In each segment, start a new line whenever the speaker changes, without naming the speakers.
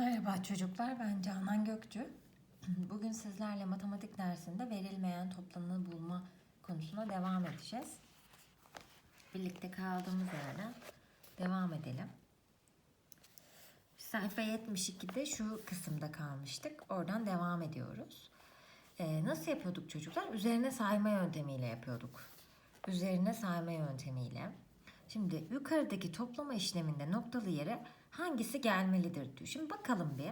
Merhaba çocuklar, ben Canan Gökçü. Bugün sizlerle matematik dersinde verilmeyen toplamını bulma konusuna devam edeceğiz. Birlikte kaldığımız yerden devam edelim. Sayfa 72'de şu kısımda kalmıştık. Oradan devam ediyoruz. Ee, nasıl yapıyorduk çocuklar? Üzerine sayma yöntemiyle yapıyorduk. Üzerine sayma yöntemiyle. Şimdi yukarıdaki toplama işleminde noktalı yere hangisi gelmelidir diyor. Şimdi bakalım bir.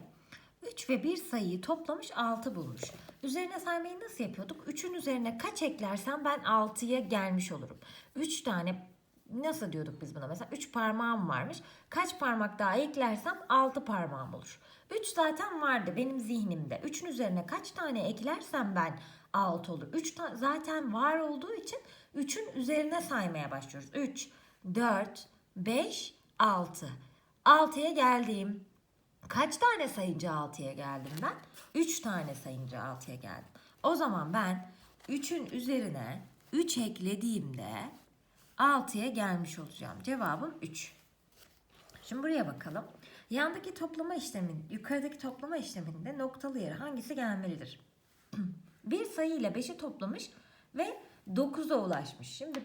3 ve 1 sayıyı toplamış 6 bulmuş. Üzerine saymayı nasıl yapıyorduk? 3'ün üzerine kaç eklersem ben 6'ya gelmiş olurum. 3 tane nasıl diyorduk biz buna? Mesela 3 parmağım varmış. Kaç parmak daha eklersem 6 parmağım olur. 3 zaten vardı benim zihnimde. 3'ün üzerine kaç tane eklersem ben 6 olur. 3 zaten var olduğu için 3'ün üzerine saymaya başlıyoruz. 3, 4, 5, 6. 6'ya geldim. Kaç tane sayınca 6'ya geldim ben? 3 tane sayınca 6'ya geldim. O zaman ben 3'ün üzerine 3 eklediğimde 6'ya gelmiş olacağım. Cevabım 3. Şimdi buraya bakalım. Yandaki toplama işlemin, yukarıdaki toplama işleminde noktalı yere hangisi gelmelidir? bir sayı ile 5'i toplamış ve 9'a ulaşmış. Şimdi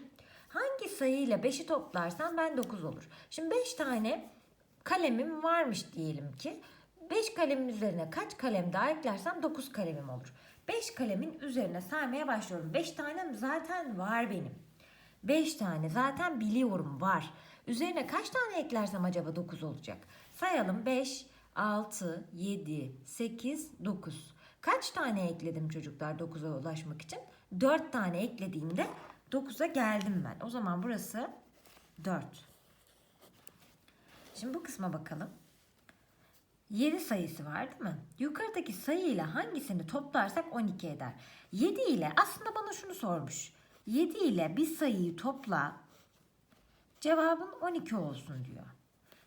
hangi sayı ile 5'i toplarsam ben 9 olur. Şimdi 5 tane kalemim varmış diyelim ki. 5 kalemin üzerine kaç kalem daha eklersem 9 kalemim olur. 5 kalemin üzerine saymaya başlıyorum. 5 tanem zaten var benim. 5 tane zaten biliyorum var. Üzerine kaç tane eklersem acaba 9 olacak? Sayalım 5, 6, 7, 8, 9. Kaç tane ekledim çocuklar 9'a ulaşmak için? 4 tane eklediğimde 9'a geldim ben. O zaman burası 4. Şimdi bu kısma bakalım. 7 sayısı var değil mi? Yukarıdaki sayı ile hangisini toplarsak 12 eder. 7 ile aslında bana şunu sormuş. 7 ile bir sayıyı topla cevabın 12 olsun diyor.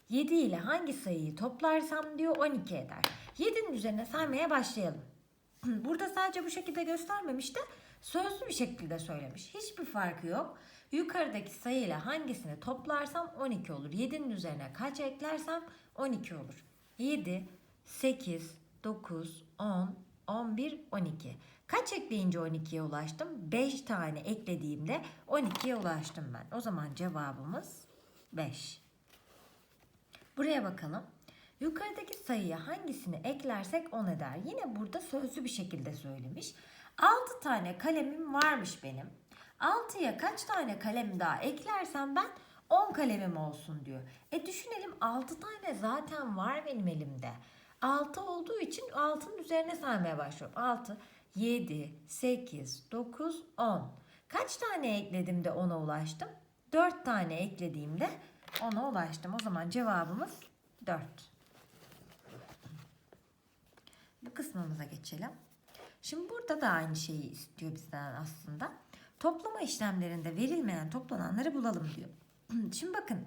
7 ile hangi sayıyı toplarsam diyor 12 eder. 7'nin üzerine saymaya başlayalım. Burada sadece bu şekilde göstermemiş de sözlü bir şekilde söylemiş. Hiçbir farkı yok. Yukarıdaki sayı ile hangisini toplarsam 12 olur. 7'nin üzerine kaç eklersem 12 olur. 7, 8, 9, 10, 11, 12. Kaç ekleyince 12'ye ulaştım? 5 tane eklediğimde 12'ye ulaştım ben. O zaman cevabımız 5. Buraya bakalım. Yukarıdaki sayıya hangisini eklersek 10 eder. Yine burada sözlü bir şekilde söylemiş. 6 tane kalemim varmış benim. 6'ya kaç tane kalem daha eklersem ben 10 kalemim olsun diyor. E düşünelim 6 tane zaten var benim elimde. 6 olduğu için 6'nın üzerine saymaya başlıyorum. 6, 7, 8, 9, 10. Kaç tane ekledim de 10'a ulaştım? 4 tane eklediğimde 10'a ulaştım. O zaman cevabımız 4. Bu kısmımıza geçelim. Şimdi burada da aynı şeyi istiyor bizden aslında. Toplama işlemlerinde verilmeyen toplananları bulalım diyor. Şimdi bakın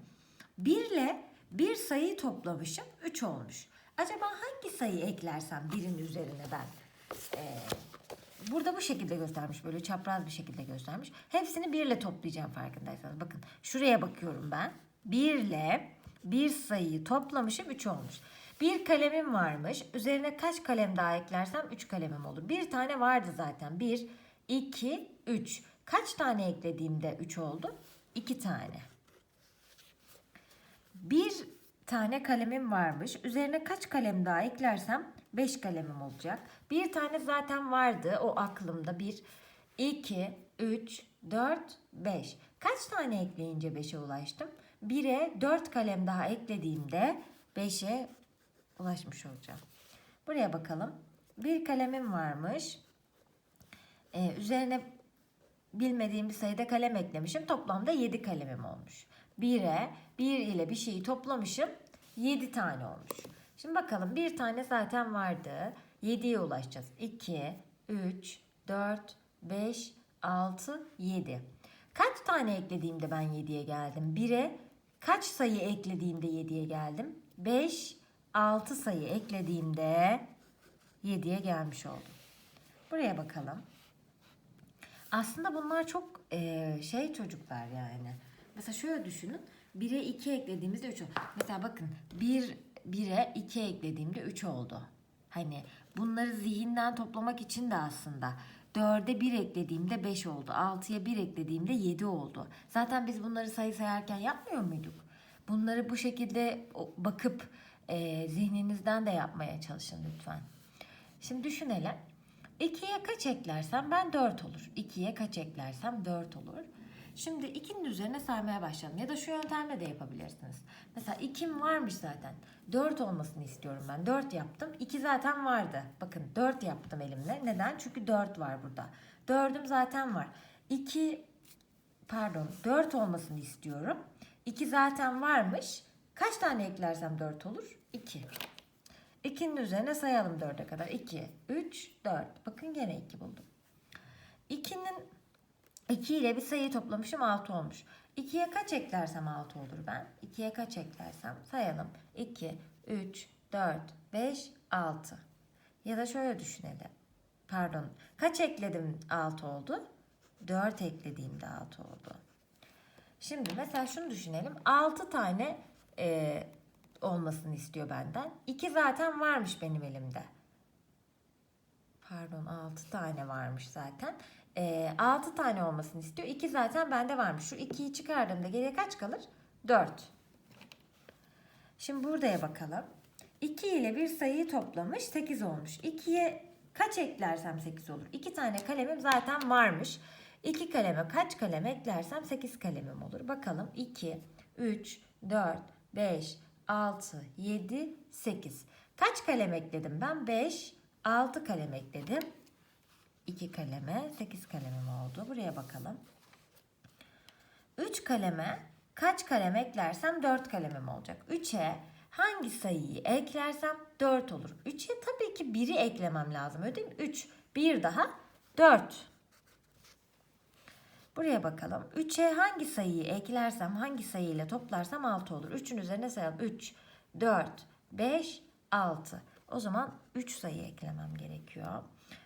1 ile bir sayıyı toplamışım 3 olmuş. Acaba hangi sayıyı eklersem birin üzerine ben e, burada bu şekilde göstermiş böyle çapraz bir şekilde göstermiş. Hepsini 1 ile toplayacağım farkındaysanız. Bakın şuraya bakıyorum ben. 1 ile bir sayıyı toplamışım 3 olmuş. Bir kalemim varmış. Üzerine kaç kalem daha eklersem 3 kalemim olur. Bir tane vardı zaten. 1, 2, 3. Kaç tane eklediğimde 3 oldu? 2 tane. Bir tane kalemim varmış. Üzerine kaç kalem daha eklersem 5 kalemim olacak. Bir tane zaten vardı o aklımda. 1, 2, 3, 4, 5. Kaç tane ekleyince 5'e ulaştım? 1'e 4 kalem daha eklediğimde 5'e ulaşmış olacağım. Buraya bakalım. Bir kalemim varmış. Ee, üzerine bilmediğim bir sayıda kalem eklemişim. Toplamda 7 kalemim olmuş. 1'e 1 ile bir şeyi toplamışım. 7 tane olmuş. Şimdi bakalım bir tane zaten vardı. 7'ye ulaşacağız. 2, 3, 4, 5, 6, 7. Kaç tane eklediğimde ben 7'ye geldim? 1'e kaç sayı eklediğimde 7'ye geldim? 5, 6 sayı eklediğimde 7'ye gelmiş oldum. Buraya bakalım. Aslında bunlar çok e, şey çocuklar yani. Mesela şöyle düşünün. 1'e 2 eklediğimizde 3 olur. Mesela bakın 1 1'e 2 eklediğimde 3 oldu. Hani bunları zihinden toplamak için de aslında 4'e 1 eklediğimde 5 oldu. 6'ya 1 eklediğimde 7 oldu. Zaten biz bunları sayı sayarken yapmıyor muyduk? Bunları bu şekilde bakıp e, zihninizden de yapmaya çalışın lütfen. Şimdi düşünelim. 2'ye kaç eklersem ben 4 olur. 2'ye kaç eklersem 4 olur. Şimdi 2'nin üzerine saymaya başlayalım. Ya da şu yöntemle de yapabilirsiniz. Mesela 2'm varmış zaten. 4 olmasını istiyorum ben. 4 yaptım. 2 zaten vardı. Bakın 4 yaptım elimle. Neden? Çünkü 4 var burada. 4'üm zaten var. 2 pardon 4 olmasını istiyorum. 2 zaten varmış. Kaç tane eklersem 4 olur? 2. 2'nin üzerine sayalım 4'e kadar. 2, 3, 4. Bakın gene 2 buldum. 2'nin 2 ile bir sayıyı toplamışım 6 olmuş. 2'ye kaç eklersem 6 olur ben? 2'ye kaç eklersem sayalım. 2, 3, 4, 5, 6. Ya da şöyle düşünelim. Pardon. Kaç ekledim 6 oldu? 4 eklediğimde 6 oldu. Şimdi mesela şunu düşünelim. 6 tane e, olmasını istiyor benden. 2 zaten varmış benim elimde. Pardon 6 tane varmış zaten. E, 6 tane olmasını istiyor. 2 zaten bende varmış. Şu 2'yi çıkardığımda geriye kaç kalır? 4. Şimdi buradaya bakalım. 2 ile bir sayıyı toplamış 8 olmuş. 2'ye kaç eklersem 8 olur? 2 tane kalemim zaten varmış. 2 kaleme kaç kalem eklersem 8 kalemim olur. Bakalım 2, 3, 4, 5, 6, 7, 8. Kaç kalem ekledim ben? 5, 6 kalem ekledim. 2 kaleme 8 kalemim oldu. Buraya bakalım. 3 kaleme kaç kalem eklersem 4 kalemim olacak. 3'e hangi sayıyı eklersem 4 olur. 3'e tabii ki 1'i eklemem lazım. Öyle değil mi? 3, 1 daha 4. Buraya bakalım. 3'e hangi sayıyı eklersem, hangi sayıyla toplarsam 6 olur. 3'ün üzerine sayalım. 3, 4, 5, 6. O zaman 3 sayı eklemem gerekiyor.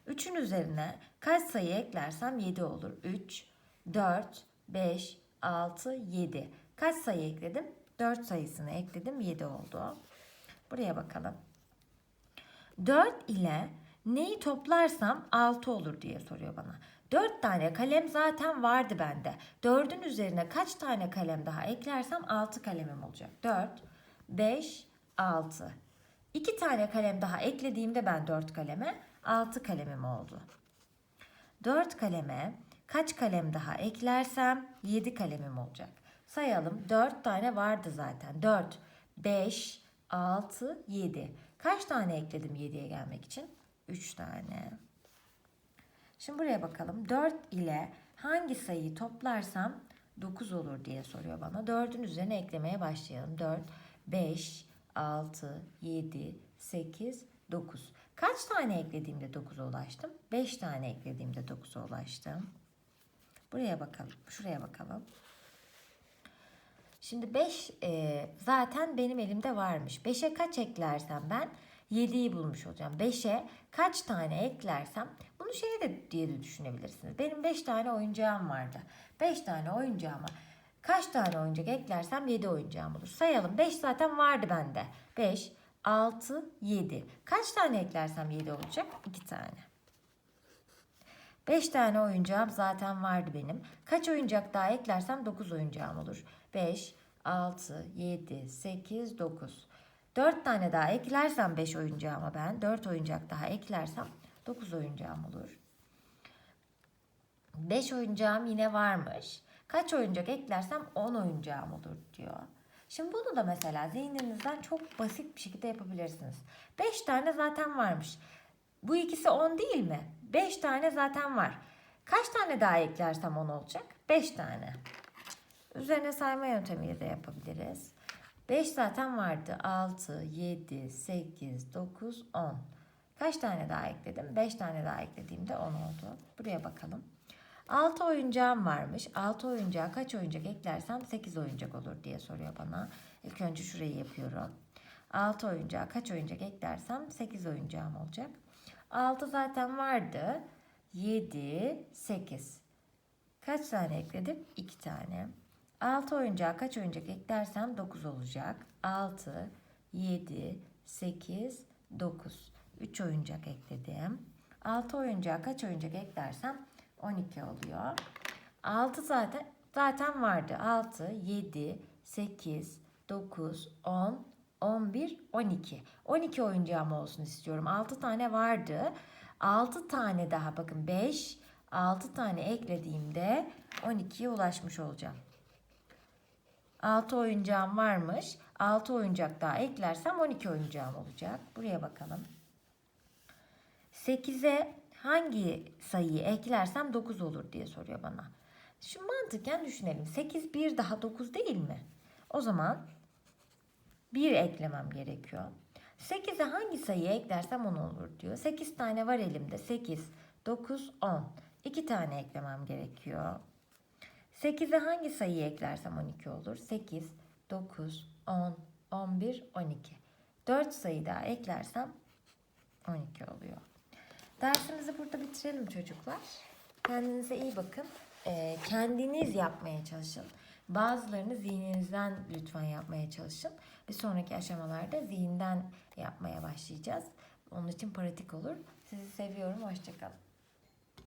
3'ün üzerine kaç sayı eklersem 7 olur. 3, 4, 5, 6, 7. Kaç sayı ekledim? 4 sayısını ekledim 7 oldu. Buraya bakalım. 4 ile neyi toplarsam 6 olur diye soruyor bana. 4 tane kalem zaten vardı bende. 4'ün üzerine kaç tane kalem daha eklersem 6 kalemim olacak. 4, 5, 6. 2 tane kalem daha eklediğimde ben 4 kaleme 6 kalemim oldu. 4 kaleme kaç kalem daha eklersem 7 kalemim olacak. Sayalım 4 tane vardı zaten. 4, 5, 6, 7. Kaç tane ekledim 7'ye gelmek için? 3 tane. Şimdi buraya bakalım. 4 ile hangi sayıyı toplarsam 9 olur diye soruyor bana. 4'ün üzerine eklemeye başlayalım. 4, 5, 6, 7, 8, 9. Kaç tane eklediğimde 9'a ulaştım? 5 tane eklediğimde 9'a ulaştım. Buraya bakalım. Şuraya bakalım. Şimdi 5 e, zaten benim elimde varmış. 5'e kaç eklersem ben 7'yi bulmuş olacağım. 5'e kaç tane eklersem bunu şey de diye de düşünebilirsiniz. Benim 5 tane oyuncağım vardı. 5 tane oyuncağıma kaç tane oyuncak eklersem 7 oyuncağım olur. Sayalım. 5 zaten vardı bende. 5, 6, 7. Kaç tane eklersem 7 olacak? 2 tane. 5 tane oyuncağım zaten vardı benim. Kaç oyuncak daha eklersem 9 oyuncağım olur. 5, 6, 7, 8, 9. 4 tane daha eklersem 5 oyuncağıma ben 4 oyuncak daha eklersem 9 oyuncağım olur. 5 oyuncağım yine varmış. Kaç oyuncak eklersem 10 oyuncağım olur diyor. Şimdi bunu da mesela zihninizden çok basit bir şekilde yapabilirsiniz. 5 tane zaten varmış. Bu ikisi 10 değil mi? 5 tane zaten var. Kaç tane daha eklersem 10 olacak? 5 tane. Üzerine sayma yöntemiyle de yapabiliriz. 5 zaten vardı. 6, 7, 8, 9, 10. Kaç tane daha ekledim? 5 tane daha eklediğimde 10 oldu. Buraya bakalım. 6 oyuncağım varmış. 6 oyuncağa kaç oyuncak eklersem 8 oyuncak olur diye soruyor bana. İlk önce şurayı yapıyorum. 6 oyuncağa kaç oyuncak eklersem 8 oyuncağım olacak. 6 zaten vardı. 7, 8. Kaç tane ekledim? 2 tane. 6 oyuncağa kaç oyuncak eklersem 9 olacak. 6, 7, 8, 9. 3 oyuncak ekledim. 6 oyuncağa kaç oyuncak eklersem 12 oluyor. 6 zaten zaten vardı. 6, 7, 8, 9, 10, 11, 12. 12 oyuncağım olsun istiyorum. 6 tane vardı. 6 tane daha bakın 5, 6 tane eklediğimde 12'ye ulaşmış olacağım. 6 oyuncağım varmış. 6 oyuncak daha eklersem 12 oyuncağım olacak. Buraya bakalım. 8'e hangi sayıyı eklersem 9 olur diye soruyor bana. Şu mantıken düşünelim. 8 1 daha 9 değil mi? O zaman 1 eklemem gerekiyor. 8'e hangi sayıyı eklersem 10 olur diyor. 8 tane var elimde. 8, 9, 10. 2 tane eklemem gerekiyor. 8'e hangi sayıyı eklersem 12 olur? 8, 9, 10, 11, 12. 4 sayı daha eklersem 12 oluyor. Dersimizi burada bitirelim çocuklar. Kendinize iyi bakın. Ee, kendiniz yapmaya çalışın. Bazılarını zihninizden lütfen yapmaya çalışın. Bir sonraki aşamalarda zihinden yapmaya başlayacağız. Onun için pratik olur. Sizi seviyorum. Hoşçakalın.